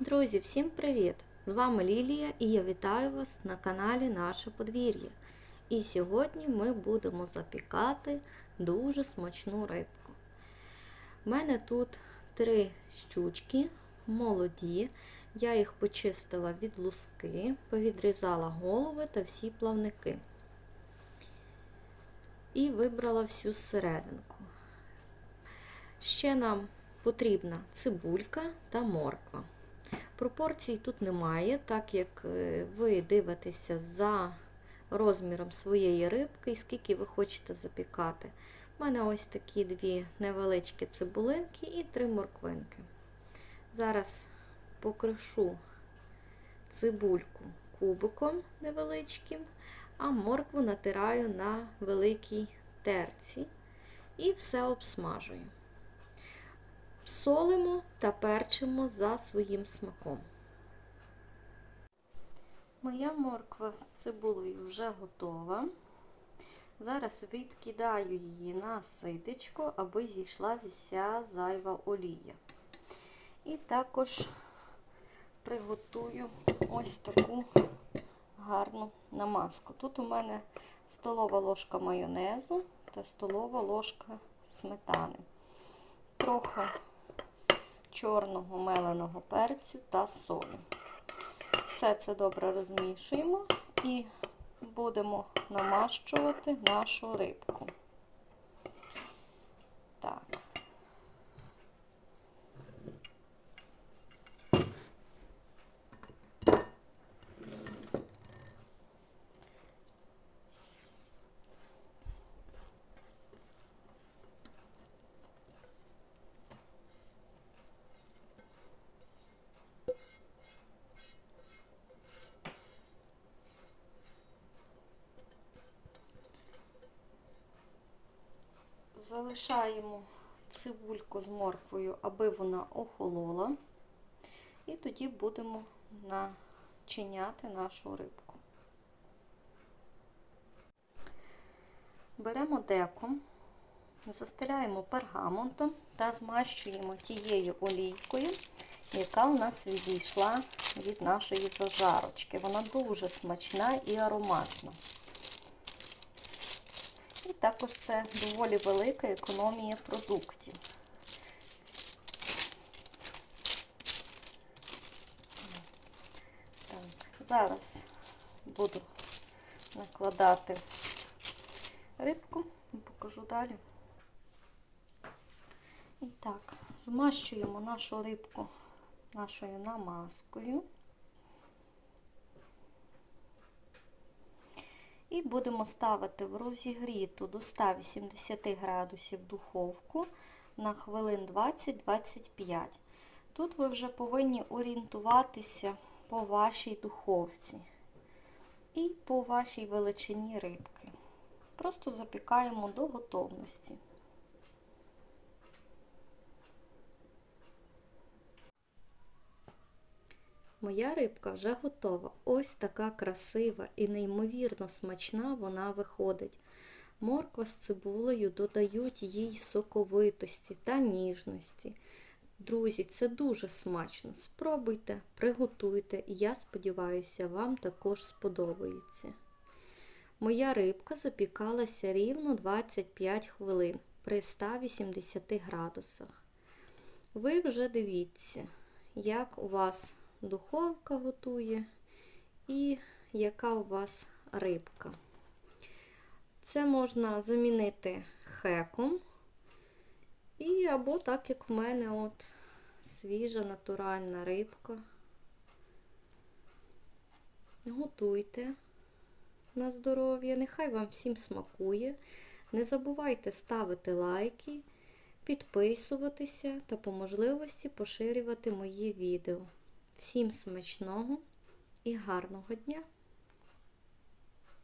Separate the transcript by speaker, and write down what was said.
Speaker 1: Друзі, всім привіт! З вами Лілія і я вітаю вас на каналі Наше подвір'я. І сьогодні ми будемо запікати дуже смачну рибку. У мене тут три щучки молоді. Я їх почистила від луски, повідрізала голови та всі плавники. І вибрала всю серединку. Ще нам потрібна цибулька та морква. Пропорцій тут немає, так як е, ви дивитеся за розміром своєї рибки і скільки ви хочете запікати. У мене ось такі дві невеличкі цибулинки і три морквинки. Зараз покришу цибульку кубиком невеличким, а моркву натираю на великій терці і все обсмажую. Солимо та перчимо за своїм смаком. Моя морква з цибулею вже готова. Зараз відкидаю її на ситечко, аби зійшла вся зайва олія. І також приготую ось таку гарну намазку. Тут у мене столова ложка майонезу та столова ложка сметани. Трохи чорного меленого перцю та солі. Все це добре розмішуємо і будемо намащувати нашу рибку. Так. Залишаємо цибульку з морквою, аби вона охолола. І тоді будемо начиняти нашу рибку. Беремо деко, застеляємо пергаментом та змащуємо тією олійкою, яка у нас відійшла від нашої зажарочки. Вона дуже смачна і ароматна. І також це доволі велика економія продуктів. Так, Зараз буду накладати рибку, покажу далі. І так, змащуємо нашу рибку нашою намазкою. І будемо ставити в розігріту до 180 градусів духовку на хвилин 20-25. Тут ви вже повинні орієнтуватися по вашій духовці і по вашій величині рибки. Просто запікаємо до готовності. Моя рибка вже готова. Ось така красива і неймовірно смачна вона виходить. Морква з цибулею додають їй соковитості та ніжності. Друзі, це дуже смачно. Спробуйте, приготуйте, і я сподіваюся, вам також сподобається. Моя рибка запікалася рівно 25 хвилин при 180 градусах. Ви вже дивіться, як у вас духовка готує і яка у вас рибка. Це можна замінити хеком. І або так, як в мене от свіжа натуральна рибка. Готуйте на здоров'я, нехай вам всім смакує. Не забувайте ставити лайки, підписуватися та по можливості поширювати мої відео. Всім смачного і гарного дня!